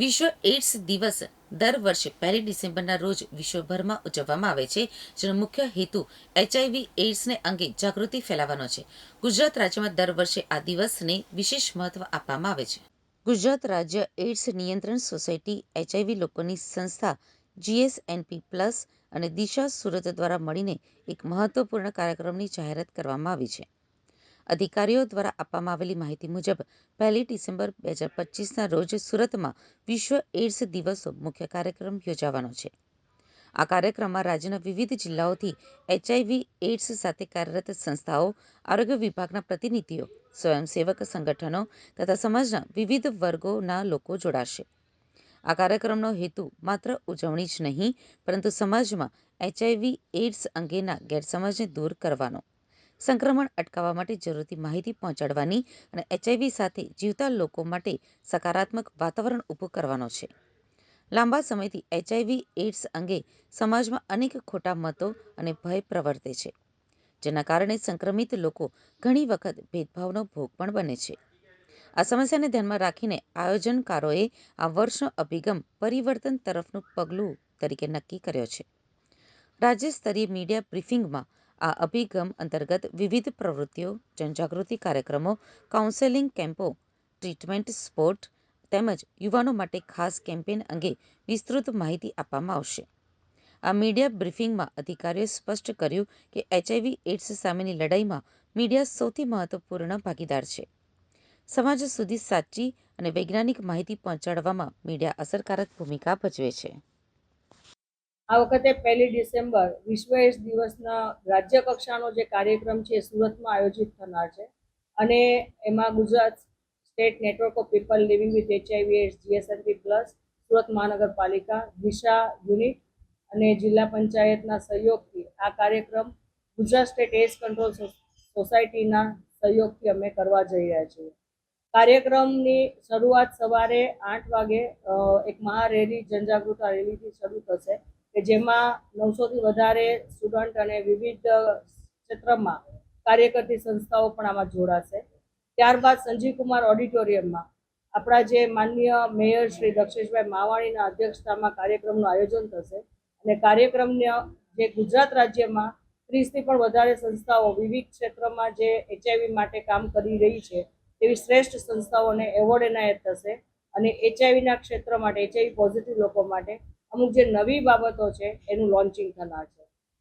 વિશ્વ એડ્સ દિવસ દર વર્ષે પહેલી ડિસેમ્બરના રોજ વિશ્વભરમાં ઉજવવામાં આવે છે, જેનો મુખ્ય હેતુ એચઆઈવી એઇડ્સને અંગે જાગૃતિ ફેલાવવાનો છે. ગુજરાત રાજ્યમાં દર વર્ષે આ દિવસને વિશેષ મહત્વ આપવામાં આવે છે. ગુજરાત રાજ્ય એઇડ્સ નિયંત્રણ સોસાયટી એચઆઈવી લોકોની સંસ્થા જીએસએનપી પ્લસ અને દિશા સુરત દ્વારા મળીને એક મહત્વપૂર્ણ કાર્યક્રમની જાહેરાત કરવામાં આવી છે. અધિકારીઓ દ્વારા આપવામાં આવેલી માહિતી મુજબ, પહેલી ડિસેમ્બર બે હજાર પચીસના રોજ સુરતમાં વિશ્વ એઇડ્સ દિવસો મુખ્ય કાર્યક્રમ યોજાવાનો છે. આ કાર્યક્રમમાં રાજ્યના વિવિધ જિલ્લાઓથી એચઆઈવી એઇડ્સ સાથે કાર્યરત સંસ્થાઓ, આરોગ્ય વિભાગના પ્રતિનિધિઓ, સ્વયંસેવક સંગઠનો તથા સમાજના વિવિધ વર્ગોના લોકો જોડાશે. આ કાર્યક્રમનો હેતુ માત્ર ઉજવણી જ નહીં, પરંતુ સમાજમાં એચઆઈવી એઇડ્સ અંગેના ગેરસમજને દૂર કરવાનો સંક્રમણ અટકાવવા માટે જરૂરી માહિતી પહોંચાડવાની અને એચઆઈવી સાથે જીવતા લોકો માટે સકારાત્મક વાતાવરણ ઊભું કરવાનો છે. લાંબા સમયથી એચઆઈવી એડ્સ અંગે સમાજમાં અનેક ખોટા મતો અને ભય પ્રવર્તે છે, જેના કારણે સંક્રમિત લોકો ઘણી વખત ભેદભાવનો ભોગ પણ બને છે. આ સમસ્યાને ધ્યાનમાં રાખીને આયોજનકારોએ આ વર્ષનો અભિગમ પરિવર્તન તરફનું પગલું તરીકે નક્કી કર્યો છે. રાજ્ય સ્તરીય મીડિયા બ્રીફિંગમાં આ અભિગમ અંતર્ગત વિવિધ પ્રવૃત્તિઓ, જનજાગૃતિ કાર્યક્રમો કાઉન્સેલિંગ કેમ્પો ટ્રીટમેન્ટ સ્પોર્ટ તેમજ યુવાનો માટે ખાસ કેમ્પેન અંગે વિસ્તૃત માહિતી આપવામાં આવશે. આ મીડિયા બ્રીફિંગમાં અધિકારીઓએ સ્પષ્ટ કર્યું કે એચઆઈવી એડ્સ સામેની લડાઈમાં મીડિયા સૌથી મહત્વપૂર્ણ ભાગીદાર છે. સમાજ સુધી સાચી અને વૈજ્ઞાનિક માહિતી પહોંચાડવામાં મીડિયા અસરકારક ભૂમિકા ભજવે છે. આ વખતે પહેલી ડિસેમ્બર વિશ્વ એડ્સ દિવસના રાજ્ય કક્ષાનો જે કાર્યક્રમ છે સુરતમાં આયોજિત થનાર છે. અને એમાં Gujarat state network of people living with HIV AIDS GSNP plus, Surat મહાનગરપાલિકા દિશા યુનિટ અને જિલ્લા પંચાયતના સહયોગથી આ કાર્યક્રમ ગુજરાત સ્ટેટ એડ્સ કંટ્રોલ સોસાયટીના સહયોગથી અમે કરવા જઈ રહ્યા છીએ. કાર્યક્રમની શરૂઆત સવારે આઠ વાગે એક મહારેલી જનજાગૃતા રેલીથી શરૂ થશે. કે જેમાં નવસોથી વધારે સ્ટુડન્ટ અને વિવિધ ક્ષેત્રમાં કાર્ય કરતી સંસ્થાઓ પણ આમાં જોડાશે. ત્યારબાદ સંજીવ કુમાર ઓડિટોરિયમમાં આપણા જે માનનીય મેયર શ્રી દક્ષેશભાઈ માવાણીના અધ્યક્ષતામાં કાર્યક્રમનું આયોજન થશે અને કાર્યક્રમને જે ગુજરાત રાજ્યમાં ત્રીસથી પણ વધારે સંસ્થાઓ વિવિધ ક્ષેત્રમાં જે એચઆઈવી માટે કામ કરી રહી છે તેવી શ્રેષ્ઠ સંસ્થાઓને એવોર્ડ એનાયત થશે અને એચઆઈવીના ક્ષેત્ર માટે એચઆઈવી પોઝિટિવ લોકો માટે અમુક જે નવી બાબતો છે એનું લોન્ચિંગ થનાર છે.